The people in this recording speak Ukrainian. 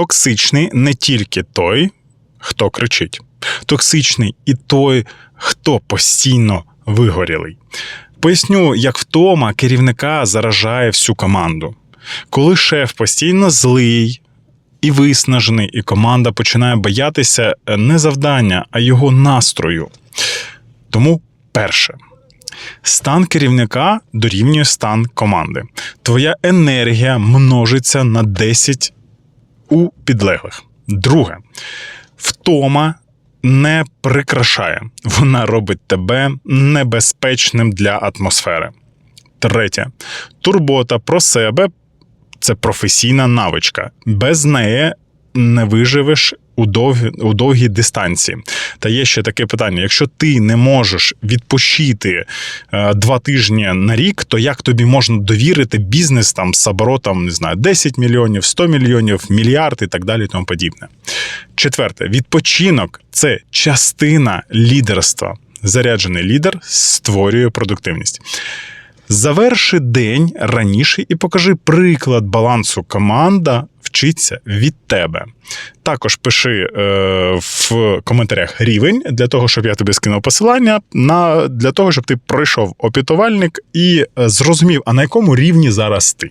Токсичний не тільки той, хто кричить, токсичний і той, хто постійно вигорілий. Поясню, як втома керівника заражає всю команду. Коли шеф постійно злий і виснажений, і команда починає боятися е, не завдання, а його настрою. Тому перше. Стан керівника дорівнює стан команди. Твоя енергія множиться на 10 у підлеглих. Друге, втома не прикрашає, вона робить тебе небезпечним для атмосфери. Третє, турбота про себе це професійна навичка. Без неї не виживеш у довгі, у довгій дистанції. Та є ще таке питання: якщо ти не можеш відпочити е, два тижні на рік, то як тобі можна довірити бізнес там з оборотом, не знаю, 10 мільйонів, 100 мільйонів, мільярд і так далі, і тому подібне. Четверте, відпочинок це частина лідерства. Заряджений лідер створює продуктивність. Заверши день раніше і покажи приклад балансу. Команда вчиться від тебе. Також пиши е, в коментарях рівень для того, щоб я тобі скинув посилання, на, для того, щоб ти пройшов опітувальник і е, зрозумів, а на якому рівні зараз ти.